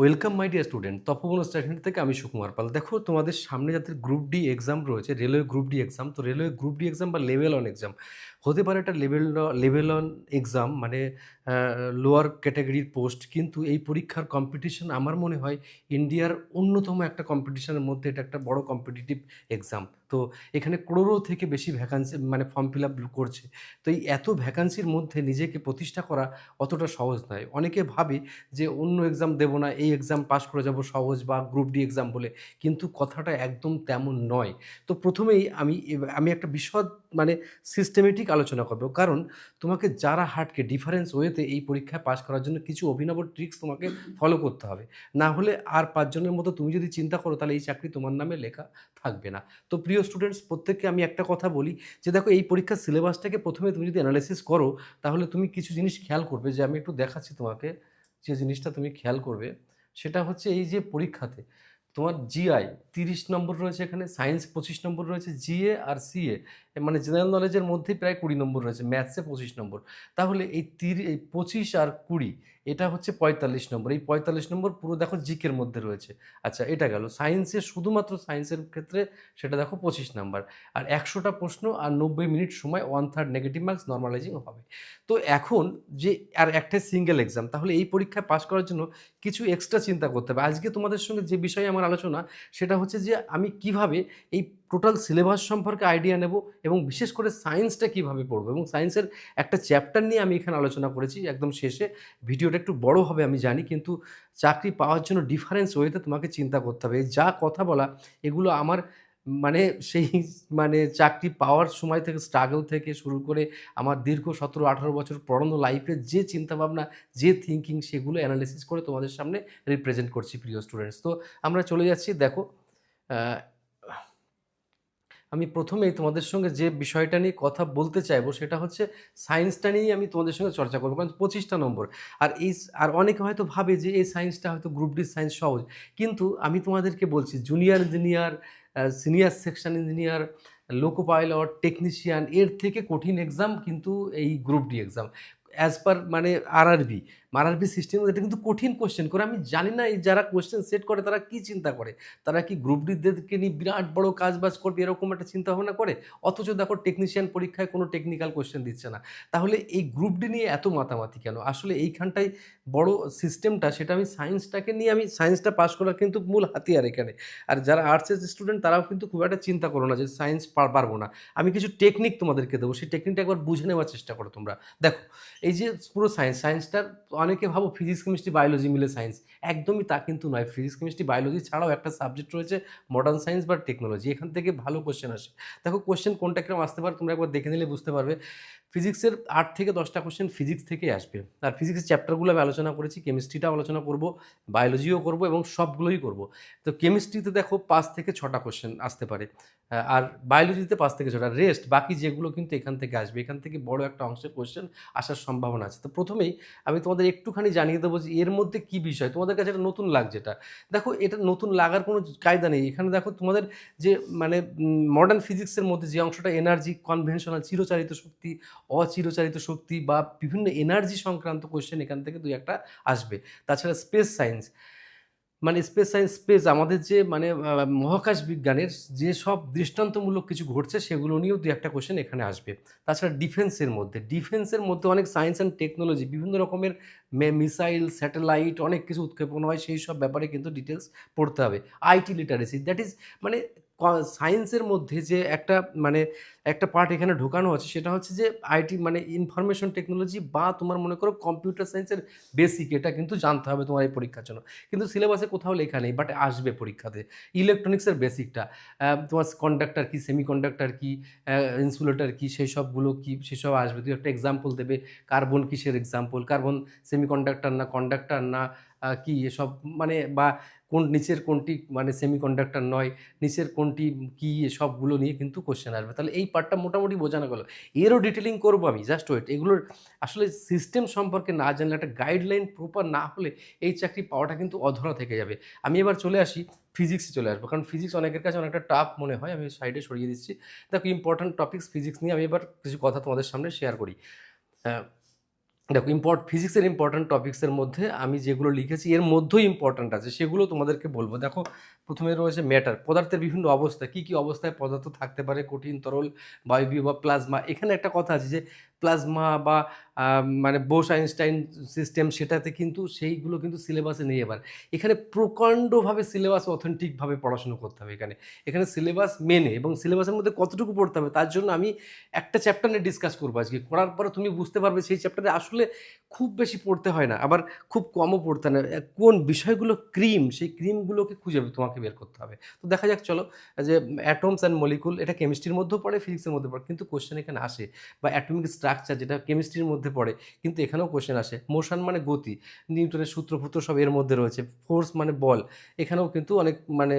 Welcome my dear student Tapoban station থেকে আমি সুকুমার পাল। দেখো, তোমাদের সামনে যাদের গ্রুপ ডি এক্সাম রয়েছে রেলওয়ে গ্রুপ ডি এক্সাম তো রেলওয়ে গ্রুপ ডি এক্সাম বা লেভেল অন এক্সাম হতে পারে এটা লেভেল লেভেল অন এক্সাম মানে লোয়ার ক্যাটাগরির পোস্ট কিন্তু এই পরীক্ষার কম্পিটিশন আমার মনে হয় ইন্ডিয়ার অন্যতম একটা কম্পিটিশনের মধ্যে এটা একটা বড় কম্পিটিটিভ এক্সাম তো এখানে করোড়ো থেকে বেশি ভ্যাকান্সি মানে ফর্ম ফিল আপ করছে। তো এই এত ভ্যাকান্সির মধ্যে নিজেকে প্রতিষ্ঠা করা অতটা সহজ নয়। অনেকে ভাবে যে অন্য এক্সাম দেবো না, এই এক্সাম পাস করে যাব সহজ বা গ্রুপ ডি এক্সাম বলে, কিন্তু কথাটা একদম তেমন নয়। তো প্রথমেই আমি আমি একটা বিশদ মানে সিস্টেমেটিক আলোচনা করব। কারণ তোমাকে যারা হাটকে ডিফারেন্স ওয়েতে এই পরীক্ষায় পাস করার জন্য কিছু অভিনব ট্রিক্স তোমাকে ফলো করতে হবে। না হলে আর পাঁচজনের মতো তুমি যদি চিন্তা করো, তাহলে এই চাকরি তোমার নামে লেখা থাকবে না। তো প্রিয় স্টুডেন্টস প্রত্যেককে আমি একটা কথা বলি যে, দেখো এই পরীক্ষার সিলেবাসটাকে প্রথমে তুমি যদি অ্যানালাইসিস করো, তাহলে তুমি কিছু জিনিস খেয়াল করবে যে, আমি একটু দেখাচ্ছি তোমাকে যে জিনিসটা তুমি খেয়াল করবে। সেটা হচ্ছে এই যে পরীক্ষাতে তোমার জিআই তিরিশ নম্বর রয়েছে এখানে সায়েন্স পঁচিশ নম্বর রয়েছে জিএ আর সিএ মানে জেনারেল নলেজের মধ্যেই প্রায় কুড়ি নম্বর রয়েছে ম্যাথসে পঁচিশ নম্বর। তাহলে এই তিরি, এই পঁচিশ আর কুড়ি, এটা হচ্ছে পঁয়তাল্লিশ নম্বর। এই পঁয়তাল্লিশ নম্বর পুরো দেখো জিকের মধ্যে রয়েছে। আচ্ছা এটা গেল। সায়েন্সের শুধুমাত্র সায়েন্সের ক্ষেত্রে সেটা দেখো পঁচিশ নাম্বার। আর একশোটা প্রশ্ন আর নব্বই মিনিট সময় one third negative marks normalising হবে। তো এখন যে, আর একটা সিঙ্গেল এক্সাম তাহলে এই পরীক্ষায় পাশ করার জন্য কিছু এক্সট্রা চিন্তা করতে হবে। আজকে তোমাদের সঙ্গে যে বিষয়ে আমার আলোচনা, সেটা হচ্ছে যে আমি কীভাবে এই টোটাল সিলেবাস সম্পর্কে আইডিয়া নেব এবং বিশেষ করে সায়েন্সটা কীভাবে পড়ব? এবং সায়েন্সের একটা চ্যাপ্টার নিয়ে আমি এখানে আলোচনা করেছি একদম শেষে। ভিডিওটা একটু বড় হবে আমি জানি, কিন্তু চাকরি পাওয়ার জন্য ডিফারেন্স ওয়েতে তোমাকে চিন্তা করতে হবে। যা কথা বলা, এগুলো আমার মানে সেই মানে চাকরি পাওয়ার সময় থেকে স্ট্রাগল থেকে শুরু করে আমার দীর্ঘ সতেরো আঠারো বছর পড়ানো লাইফের যে চিন্তাভাবনা, যে থিঙ্কিং সেগুলো অ্যানালিসিস করে তোমাদের সামনে রিপ্রেজেন্ট করছি প্রিয় স্টুডেন্টস তো আমরা চলে যাচ্ছি, দেখো আমি প্রথমেই তোমাদের সঙ্গে যে বিষয়টা নিয়ে কথা বলতে চাইব সেটা হচ্ছে সায়েন্সটা নিয়েই আমি তোমাদের সঙ্গে চর্চা করব, কারণ পঁচিশটা নম্বর। আর এই আর অনেকে হয়তো ভাবে যে এই সায়েন্সটা হয়তো গ্রুপ ডি সায়েন্স সহজ, কিন্তু আমি তোমাদেরকে বলছি junior engineer senior section engineer loco pilot technician এর থেকে কঠিন এক্সাম কিন্তু এই group D exam as per মানে আরআরবি আরআরবি সিস্টেম এটা কিন্তু কঠিন কোশ্চেন করে আমি জানি না এই যারা কোশ্চেন সেট করে, তারা কি চিন্তা করে? তারা কি গ্রুপ ডিদেরকে নিয়ে বিরাট বড় কাজ বাজ করবে, এরকম একটা চিন্তা ভাবনা করে? অথচ দেখো টেকনিশিয়ান পরীক্ষায় কোনো টেকনিক্যাল কোশ্চেন দিচ্ছে না। তাহলে এই গ্রুপ ডি নিয়ে এত মাতামাতি কেন? আসলে এইখানটাই বড় সিস্টেমটা সেটা আমি সায়েন্সটাকে নিয়ে আমি সায়েন্সটা পাস করার কিন্তু মূল হাতিয়ার এখানে। আর যারা আর্টসের স্টুডেন্ট তারাও কিন্তু খুব একটা চিন্তা করো না যে সায়েন্স পারব না। আমি কিছু টেকনিক তোমাদেরকে দেবো, সেই টেকনিকটা একবার বুঝে নেওয়ার চেষ্টা করো তোমরা। দেখো, এই যে পুরো সায়েন্স সায়েন্সটার অনেকে ভাবো ফিজিক্স কেমিস্ট্রি বায়োলজি মিলে সায়েন্স একদমই তা কিন্তু নয়। ফিজিক্স কেমিস্ট্রি বায়োলজি ছাড়াও একটা সাবজেক্ট রয়েছে মডার্ন সায়েন্স বা টেকনোলজি এখান থেকে ভালো কোশ্চেন আসে। দেখো কোশ্চেন কোনটা কীরকম আসতে পারে তোমরা একবার দেখে নিলে বুঝতে পারবে। ফিজিক্সের আট থেকে দশটা কোশ্চেন ফিজিক্স থেকে আসবে। আর ফিজিক্সের চ্যাপ্টারগুলো আমি আলোচনা করেছি কেমিস্ট্রিটাও আলোচনা করব বায়োলজিও করব এবং সবগুলোই করব। তো কেমিস্ট্রিতে দেখো পাঁচ থেকে ছটা কোশ্চেন আসতে পারে। আর বায়োলজিতে পাঁচ থেকে ছটা। রেস্ট বাকি যেগুলো কিন্তু এখান থেকে আসবে। এখান থেকে বড় একটা অংশের কোশ্চেন আসার সম্ভাবনা আছে। তো প্রথমেই আমি তোমাদের একটুখানি জানিয়ে দেবো যে এর মধ্যে কি বিষয়। তোমাদের কাছে এটা নতুন লাগছে এটা দেখো, এটা নতুন লাগার কোনো কায়দা নেই। এখানে দেখো তোমাদের যে মানে মডার্ন ফিজিক্সের মধ্যে যে অংশটা এনার্জি কনভেনশনাল চিরচারিত শক্তি অচিরচারিত শক্তি বা বিভিন্ন এনার্জি সংক্রান্ত কোশ্চেন এখান থেকে দুই একটা আসবে। তাছাড়া স্পেস সায়েন্স মানে স্পেস সায়েন্স স্পেস আমাদের যে মানে মহাকাশ বিজ্ঞানের যে সব দৃষ্টান্তমূলক কিছু ঘটছে সেগুলো নিয়েও দু একটা কোশ্চেন এখানে আসবে। তাছাড়া ডিফেন্সের মধ্যে ডিফেন্সের মধ্যে অনেক সায়েন্স অ্যান্ড টেকনোলজি বিভিন্ন রকমের মিসাইল স্যাটেলাইট অনেক কিছু উৎক্ষেপণ হয়, সেই সব ব্যাপারে কিন্তু ডিটেলস পড়তে হবে। আইটি লিটারেসি দ্যাট ইজ মানে সায়েন্সের মধ্যে যে একটা মানে একটা পার্ট এখানে ঢোকানো আছে, সেটা হচ্ছে যে আইটি মানে ইনফরমেশন টেকনোলজি বা তোমার মনে করো কম্পিউটার সায়েন্সের বেসিক এটা কিন্তু জানতে হবে তোমার এই পরীক্ষার জন্য। কিন্তু সিলেবাসে কোথাও লেখা নেই বাট আসবে পরীক্ষাতে। ইলেকট্রনিক্সের বেসিকটা তোমার কন্ডাক্টার কি সেমি কন্ডাক্টর কি ইনসুলেটর কি, সেই সবগুলো কি সেসব আসবে। তুই একটা এক্সাম্পল দেবে কার্বন কিসের এক্সাম্পল কার্বন সেমি কন্ডাক্টর না কন্ডাক্টার না কি এসব মানে বা কোন নিচের কোনটি মানে সেমি কন্ডাক্টর নয়, নিচের কোনটি কি সবগুলো নিয়ে কিন্তু কোশ্চেন আসবে। তাহলে এই পার্টটা মোটামুটি বোঝানো গেলো। এরও ডিটেলিং করব আমি জাস্ট ওয়েট এগুলোর আসলে সিস্টেম সম্পর্কে না জানলে, একটা গাইডলাইন প্রপার না হলে এই চাকরি পাওয়াটা কিন্তু অধরা থেকে যাবে। আমি এবার চলে আসি ফিজিক্সে চলে আসব। কারণ ফিজিক্স অনেকের কাছে অনেকটা টাফ মনে হয়। আমি সাইডে সরিয়ে দিচ্ছি। দেখো ইম্পর্ট্যান্ট টপিকস ফিজিক্স নিয়ে আমি এবার কিছু কথা তোমাদের সামনে শেয়ার করি। দেখো ইম্পর্ট ফিজিক্সের ইম্পর্ট্যান্ট টপিক্সের মধ্যে আমি যেগুলো লিখেছি, এর মধ্যেও ইম্পর্ট্যান্ট আছে, সেগুলো তোমাদেরকে বলব। দেখো, প্রথমে রয়েছে ম্যাটার পদার্থের বিভিন্ন অবস্থা, কি কি অবস্থায় পদার্থ থাকতে পারে, কঠিন, তরল বায়বীয় বা প্লাজমা এখানে একটা কথা আছে যে প্লাজমা বা মানে বোস আইনস্টাইন সিস্টেম সেটাতে কিন্তু সেইগুলো কিন্তু সিলেবাসে নেই এবার। এখানে প্রকাণ্ডভাবে সিলেবাস অথেন্টিকভাবে পড়াশুনো করতে হবে এখানে। এখানে সিলেবাস মেনে এবং সিলেবাসের মধ্যে কতটুকু পড়তে হবে তার জন্য আমি একটা চ্যাপ্টার নিয়ে ডিসকাস করব আজকে। করার পরে তুমি বুঝতে পারবে সেই চ্যাপ্টারে আসলে খুব বেশি পড়তে হয় না, আবার খুব কমও পড়তে না। কোন বিষয়গুলো ক্রিম সেই ক্রিমগুলোকে খুঁজে তোমাকে বের করতে হবে। তো দেখা যাক, চলো, যে অ্যাটমস অ্যান্ড মলিকুল এটা কেমিস্ট্রির মধ্যেও পড়ে ফিজিক্সের মধ্যে পড়ে, কিন্তু কোশ্চেন এখানে আসে বা অ্যাটমিক স্ট্রাকচার যেটা কেমিস্ট্রির মধ্যে পড়ে, কিন্তু এখানেও কোশ্চেন আসে। মোশন মানে গতি, নিউটনের সূত্রপুত্র সব এর মধ্যে রয়েছে। ফোর্স মানে বল। এখানেও কিন্তু অনেক মানে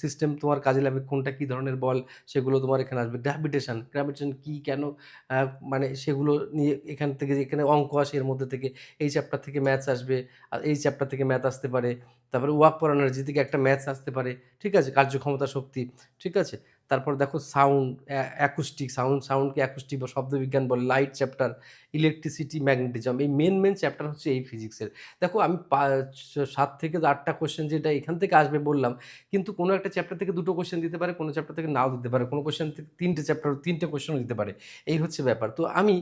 সিস্টেম তোমার কাজে লাগবে কোনটা কী ধরনের বল, সেগুলো তোমার এখানে আসবে। গ্র্যাভিটেশন গ্র্যাভিটেশন কী, কেন মানে সেগুলো নিয়ে এখান থেকে এখানে অঙ্ক আসে এর মধ্যে থেকে এই চ্যাপ্টার থেকে ম্যাথস আসবে, আর এই চ্যাপ্টার থেকে ম্যাথ আসতে পারে। তারপরে ওয়াক পর এনার্জি থেকে একটা ম্যাথস আসতে পারে। ঠিক আছে? কার্যক্ষমতা, শক্তি। ঠিক আছে? তারপর দেখো সাউন্ড অ্যাকুস্টিক সাউন্ড সাউন্ডকে অ্যাকুস্টিক বা শব্দবিজ্ঞান বলে লাইট চ্যাপ্টার ইলেকট্রিসিটি ম্যাগনেটিজম এই মেন মেন চ্যাপ্টার হচ্ছে এই ফিজিক্সের দেখো আমি সাত থেকে আটটা কোশ্চেন যেটা এখান থেকে আসবে বললাম, কিন্তু কোনো একটা চ্যাপ্টার থেকে দুটো কোশ্চেন দিতে পারে, কোনো চ্যাপ্টার থেকে নাও দিতে পারে, কোনো কোশ্চেন থেকে তিনটে চ্যাপ্টার তিনটে কোশ্চেনও দিতে পারে। এই হচ্ছে ব্যাপার। তো আমি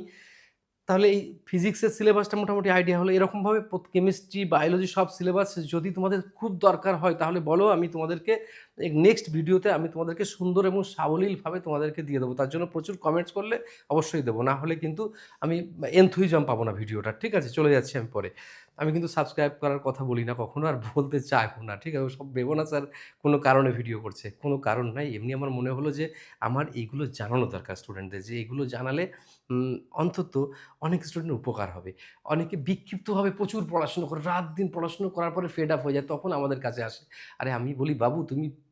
তাহলে এই ফিজিক্সের সিলেবাসটা মোটামুটি আইডিয়া হলো এরকমভাবে কেমিস্ট্রি বায়োলজি সব সিলেবাস যদি তোমাদের খুব দরকার হয়, তাহলে বলো আমি তোমাদেরকে নেক্সট ভিডিওতে আমি তোমাদেরকে সুন্দর এবং সাবলীলভাবে তোমাদেরকে দিয়ে দেবো। তার জন্য প্রচুর কমেন্টস করলে অবশ্যই দেবো। না হলে কিন্তু আমি এনথুইজম পাবো না ভিডিওটা ঠিক আছে? চলে যাচ্ছি আমি পরে। আমি কিন্তু সাবস্ক্রাইব করার কথা বলি না, কখনো আর বলতে চাইব না। ঠিক আছে? সব ভেবো না স্যার, কোনো কারণে ভিডিও করছে। কোনো কারণ নাই। এমনি আমার মনে হলো যে আমার এইগুলো জানানো দরকার স্টুডেন্টদের যে এগুলো জানালে অন্তত অনেক স্টুডেন্ট উপকার হবে। অনেকে বিক্ষিপ্তভাবে প্রচুর পড়াশুনো করে, রাত দিন পড়াশুনো করার পরে ফেড আপ হয়ে যায়, তখন আমাদের কাছে আসে। আরে আমি বলি, বাবু, তুমি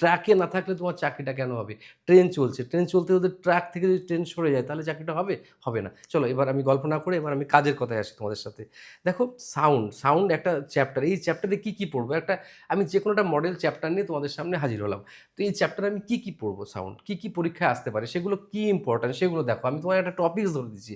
ট্র্যাকে না থাকলে তোমার চাকরিটা কেন হবে? ট্রেন চলছে। ট্রেন চলতে ওদের ট্র্যাক থেকে যদি ট্রেন সরে যায়, তাহলে চাকরিটা হবে? হবে না। চলো, এবার আমি গল্প না করে এবার আমি কাজের কথায় আসি তোমাদের সাথে। দেখো সাউন্ড সাউন্ড একটা চ্যাপ্টার এই চ্যাপ্টারে কী কী পড়ব? একটা, আমি যে কোনো একটা মডেল চ্যাপ্টার নিয়ে তোমাদের সামনে হাজির হলাম। তো এই চ্যাপ্টারে আমি কী কী পড়ব সাউন্ড কী কী পরীক্ষায় আসতে পারে? সেগুলো কী ইম্পর্ট্যান্ট সেগুলো দেখো। আমি তোমার একটা টপিক ধরে দিচ্ছি।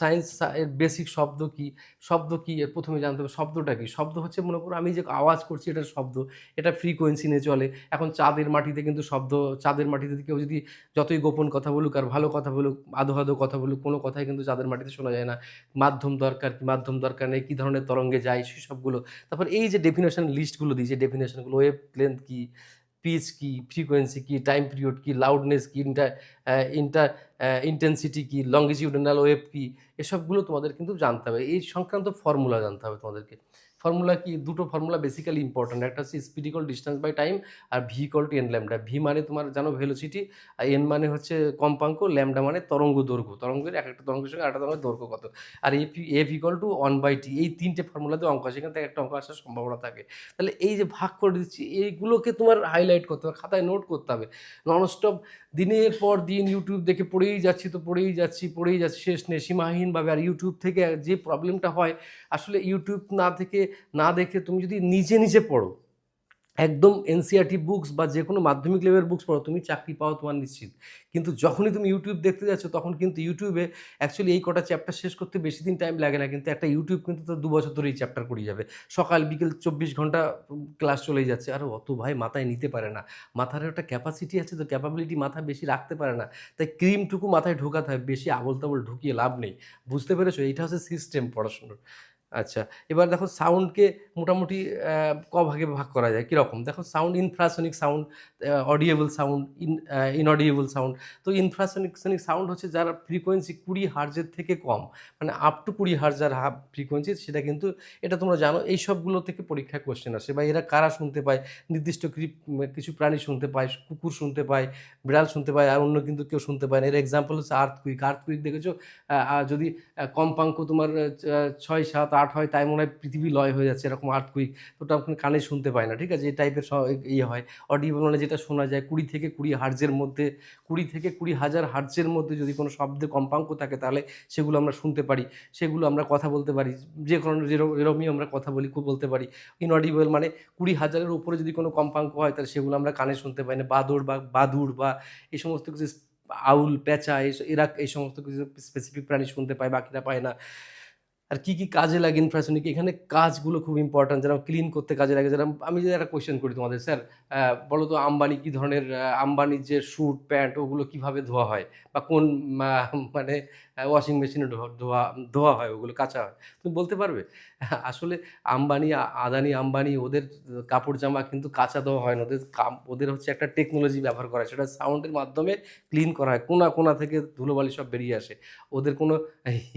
সায়েন্স এর বেসিক শব্দ কি? শব্দ কি? এর প্রথমে জানতে হবে শব্দটা কি? শব্দ হচ্ছে মনে করো আমি যে আওয়াজ করছি, এটার শব্দ। এটা ফ্রিকোয়েন্সি নিয়ে চলে। এখন চাঁদের মাটিতে কিন্তু শব্দ, চাঁদের মাটিতে কেউ যদি যতই গোপন কথা বলুক আর ভালো কথা বলুক আধো আধো কথা বলুক, কোনো কথাই কিন্তু চাঁদের মাটিতে শোনা যায় না। মাধ্যম দরকার, কি মাধ্যম দরকার নেই, কী ধরনের তরঙ্গে যায় সেসবগুলো তারপর এই যে ডেফিনেশন লিস্টগুলো দিই, যে ডেফিনেশনগুলো ওয়েভ লেন্থ কি পিচ কি ফ্রিকোয়েন্সি কি টাইম পিরিয়ড কী লাউডনেস কি ইন্টার ইন্টার ইন্টেন্সিটি কি লঙ্গিটিউডনাল ওয়েভ কি, এসবগুলো তোমাদের কিন্তু জানতে হবে। এই সংক্রান্ত ফর্মুলা জানতে হবে তোমাদেরকে। ফর্মুলা কি? দুটো ফর্মুলা বেসিক্যালি ইম্পর্ট্যান্ট একটা হচ্ছে speed equal distance by time R V equal to N lambda V মানে তোমার জানো ভেলোসিটি আর এন মানে হচ্ছে কম্পাঙ্ক ল্যামডা মানে তরঙ্গ দৈর্ঘ্য। তরঙ্গের এক একটা তরঙ্গের সঙ্গে একটা তরঙ্গের দৈর্ঘ্য কত? আর F F equal to one by T এই তিনটে ফর্মুলাতে অঙ্ক আসে এখান থেকে একটা অঙ্ক আসার সম্ভাবনা থাকে। তাহলে এই যে ভাগ করে দিচ্ছি, এইগুলোকে তোমার হাইলাইট করতে হবে, খাতায় নোট করতে হবে। ননস্টপ দিনের পর দিন ইউটিউব দেখে পড়েই যাচ্ছি তো পড়েই যাচ্ছি পড়েই যাচ্ছি। শেষ নেই। সীমাহীনভাবে আর ইউটিউব থেকে যে প্রবলেমটা হয়, আসলে ইউটিউব না থেকে না দেখে তুমি যদি নিজে নিজে পড়ো, একদম এনসিআরটি বুকস বা যে কোনো মাধ্যমিক লেভেলের বুকস পড়ো, তুমি চাকরি পাও তোমার নিশ্চিত। কিন্তু যখনই তুমি ইউটিউব দেখতে যাচ্ছ, তখন কিন্তু ইউটিউবে অ্যাকচুয়ালি এই কটা চ্যাপ্টার শেষ করতে বেশি দিন টাইম লাগে না। কিন্তু একটা ইউটিউব কিন্তু তো দু বছর ধরে এই চ্যাপ্টার করিয়ে যাবে। সকাল, বিকেল চব্বিশ ঘণ্টা ক্লাস চলেই যাচ্ছে। আর, অত ভাই মাথায় নিতে পারে না। মাথার একটা ক্যাপাসিটি আছে তো ক্যাপাবিলিটি মাথা বেশি রাখতে পারে না। তাই ক্রিমটুকু মাথায় ঢোকাতে হয়, বেশি আবল তাবল ঢুকিয়ে লাভ নেই। বুঝতে পেরেছ? এইটা হচ্ছে সিস্টেম পড়াশুনোর। আচ্ছা এবার দেখো সাউন্ডকে মোটামুটি ক ভাগে ভাগ করা যায়? কীরকম? দেখো sound infrasonic sound audible sound in inaudible sound তো ইনফ্রাসনিক সনিক সাউন্ড হচ্ছে যার ফ্রিকোয়েন্সি কুড়ি হার্জের থেকে কম মানে আপ টু কুড়ি হার্জ যার হাফ ফ্রিকোয়েন্সি সেটা কিন্তু এটা তোমরা জানো, এই সবগুলো থেকে পরীক্ষা কোশ্চেন আসে। বা এরা কারা শুনতে পায়? নির্দিষ্ট কিছু প্রাণী শুনতে পায়, কুকুর শুনতে পায়, বিড়াল শুনতে পায়, আর অন্য কিন্তু কেউ শুনতে পায় না। এর এক্সাম্পল হচ্ছে আর্থ কুইক আর্থ কুইক দেখেছ যদি কম্পাঙ্ক তোমার ছয় সাত আট হয়, তাই মনে হয় পৃথিবী লয় হয়ে যাচ্ছে, এরকম আর্থ কুইক তো ওটা আপনি কানে শুনতে পায় না, ঠিক আছে? এই টাইপের ইয়ে হয়। অডিয়েবল মানে যেটা শোনা যায়, কুড়ি থেকে কুড়ি হার্জের মধ্যে, কুড়ি থেকে কুড়ি হাজার হার্জের মধ্যে যদি কোনো শব্দে কম্পাঙ্ক থাকে, তাহলে সেগুলো আমরা শুনতে পারি। সেগুলো আমরা কথা বলতে পারি, যে কোনো যেরকম এরকমই আমরা কথা বলি, খুব বলতে পারি। ইনঅডিবল মানে কুড়ি হাজারের উপরে যদি কোনো কম্পাঙ্ক হয়, তাহলে সেগুলো আমরা কানে শুনতে পাই না। বাদর বা বাদুর বা এই সমস্ত কিছু, আউল, পেঁচা এরা এই সমস্ত কিছু স্পেসিফিক প্রাণী শুনতে পায়, বাকিরা পায় না। আর কি কি কাজে লাগে ইনফ্রাসনিক এখানে কাজগুলো খুব ইম্পর্ট্যান্ট যেরকম ক্লিন করতে কাজে লাগে যেরকম আমি যদি একটা কোয়েশ্চেন করি তোমাদের স্যার বলো তো আম্বানি কী ধরনের আম্বানির যে স্যুট প্যান্ট ওগুলো কীভাবে ধোয়া হয়? বা কোন মানে ওয়াশিং মেশিনে ধোয়া ধোয়া হয়, ওগুলো কাঁচা হয়। তুমি বলতে পারবে? আসলে আম্বানি, আদানি, আম্বানি, ওদের কাপড় জামা কিন্তু কাঁচা দেওয়া হয় না। ওদের ওদের হচ্ছে একটা টেকনোলজি ব্যবহার করা হয়। সেটা সাউন্ডের মাধ্যমে ক্লিন করা হয়। কোনা কোনা থেকে ধুলোবালি সব বেরিয়ে আসে। ওদের কোনো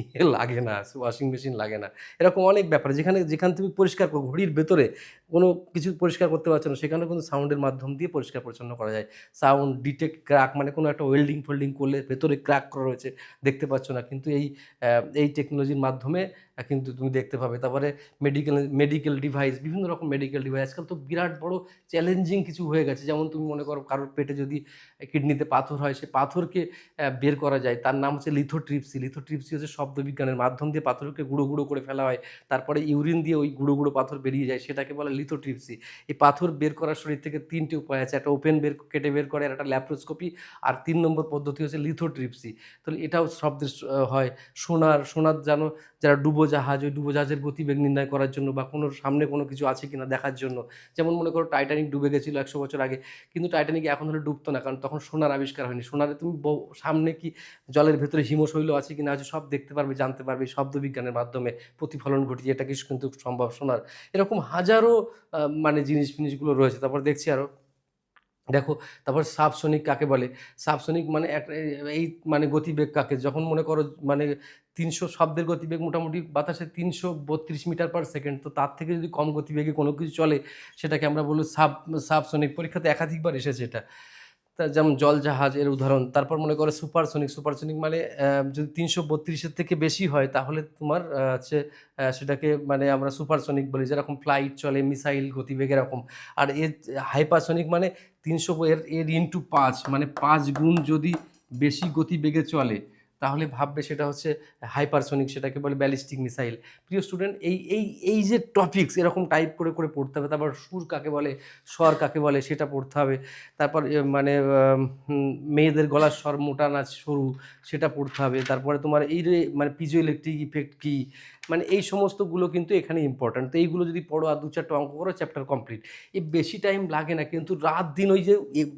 ইয়ে লাগে না ওয়াশিং মেশিন লাগে না। এরকম অনেক ব্যাপার। যেখানে, যেখান তুমি পরিষ্কার করো, ঘড়ির ভেতরে কোনো কিছু পরিষ্কার করতে পারছ না, সেখানে কিন্তু সাউন্ডের মাধ্যম দিয়ে পরিষ্কার পরিচ্ছন্ন করা যায়। সাউন্ড ডিটেক্ট ক্র্যাক মানে কোনো একটা ওয়েল্ডিং ফোল্ডিং করলে ভেতরে ক্র্যাক করা রয়েছে, দেখতে পাচ্ছ না। কিন্তু এই এই টেকনোলজির মাধ্যমে কিন্তু তুমি দেখতে পাবে। তারপরে মেডিকেল মেডিকেল ডিভাইস বিভিন্ন রকম মেডিকেল ডিভাইস আজকাল তো বিরাট বড় চ্যালেঞ্জিং কিছু হয়ে গেছে। যেমন তুমি মনে করো কারোর পেটে যদি কিডনিতে পাথর হয়, সে পাথরকে বের করা যায়। তার নাম হচ্ছে লিথোট্রিপসি লিথোট্রিপসি হচ্ছে শব্দবিজ্ঞানের মাধ্যম দিয়ে পাথরকে গুঁড়ো গুঁড়ো করে ফেলা হয়। তারপরে ইউরিন দিয়ে ওই গুঁড়ো গুঁড়ো পাথর বেরিয়ে যায়। সেটাকে বলে লিথোট্রিপসি এই পাথর বের করার শরীর থেকে তিনটে উপায় আছে। একটা ওপেন বের, কেটে বের করে একটা ল্যাপ্রোস্কোপি আর তিন নম্বর পদ্ধতি হচ্ছে লিথোট্রিপসি তাহলে এটাও শব্দের হয়। সোনার সোনার যেন যারা ডুবোজাহাজ ওই ডুবোজাহাজের গতিবেগ নির্ণয় করার জন্য বা কোনো সামনে কোনো কিছু আছে কিনা দেখার জন্য। যেমন মনে করো টাইটানিক ডুবে গেছিল একশো বছর আগে, কিন্তু টাইটানিক এখন হলে ডুবতো না, কারণ তখন সোনার আবিষ্কার হয়নি। সোনারে তুমি সামনে কি জলের ভেতরে হিমশৈল আছে কিনা আছে সব দেখতে পারবে, জানতে পারবে শব্দবিজ্ঞানের মাধ্যমে প্রতিফলন ঘটিয়ে এটা কিছু কিন্তু সম্ভব সোনার। এরকম হাজারো মানে জিনিস ফিনিসগুলো রয়েছে। তারপর দেখছি আরও দেখো, তারপর সাবসনিক কাকে বলে? সাবসনিক মানে একটা এই মানে গতিবেগ কাকে? যখন মনে করো মানে তিনশো শব্দের গতিবেগ মোটামুটি বাতাসে তিনশো বত্রিশ মিটার পার সেকেন্ড তো তার থেকে যদি কম গতিবেগে কোনো কিছু চলে, সেটাকে আমরা বলব সাব, সাবসনিক পরীক্ষাতে একাধিকবার এসেছে এটা। যেমন জল জাহাজ এর উদাহরণ, তারপর মনে করে সুপারসনিক সুপারসনিক মানে যদি তিনশো বত্রিশের থেকে বেশি হয়, তাহলে তোমার হচ্ছে সেটাকে মানে আমরা সুপারসনিক বলি, যেরকম ফ্লাইট চলে মিসাইল গতিবেগ এরকম। আর এর হাইপারসনিক মানে তিনশো এর এর ইন্টু পাঁচ মানে পাঁচ গুণ যদি বেশি গতিবেগে চলে। তাহলে ভাববে সেটা হচ্ছে হাইপারসনিক সেটাকে বলে ব্যালিস্টিক মিসাইল প্রিয় স্টুডেন্ট এই এই এই যে টপিকস এরকম টাইপ করে করে পড়তে হবে, তারপর সুর কাকে বলে, স্বর কাকে বলে, সেটা পড়তে হবে। তারপর মানে মেয়েদের গলার স্বর মোটা না সরু, সেটা পড়তে হবে। তারপরে তোমার এই যে মানে পিজো ইলেকট্রিক ইফেক্ট কী? মানে এই সমস্তগুলো কিন্তু এখানে ইম্পর্ট্যান্ট তো এইগুলো যদি পড়ো আর দু চারটা অঙ্ক করো চ্যাপ্টার কমপ্লিট এই বেশি টাইম লাগে না, কিন্তু রাত দিন ওই যে, এ-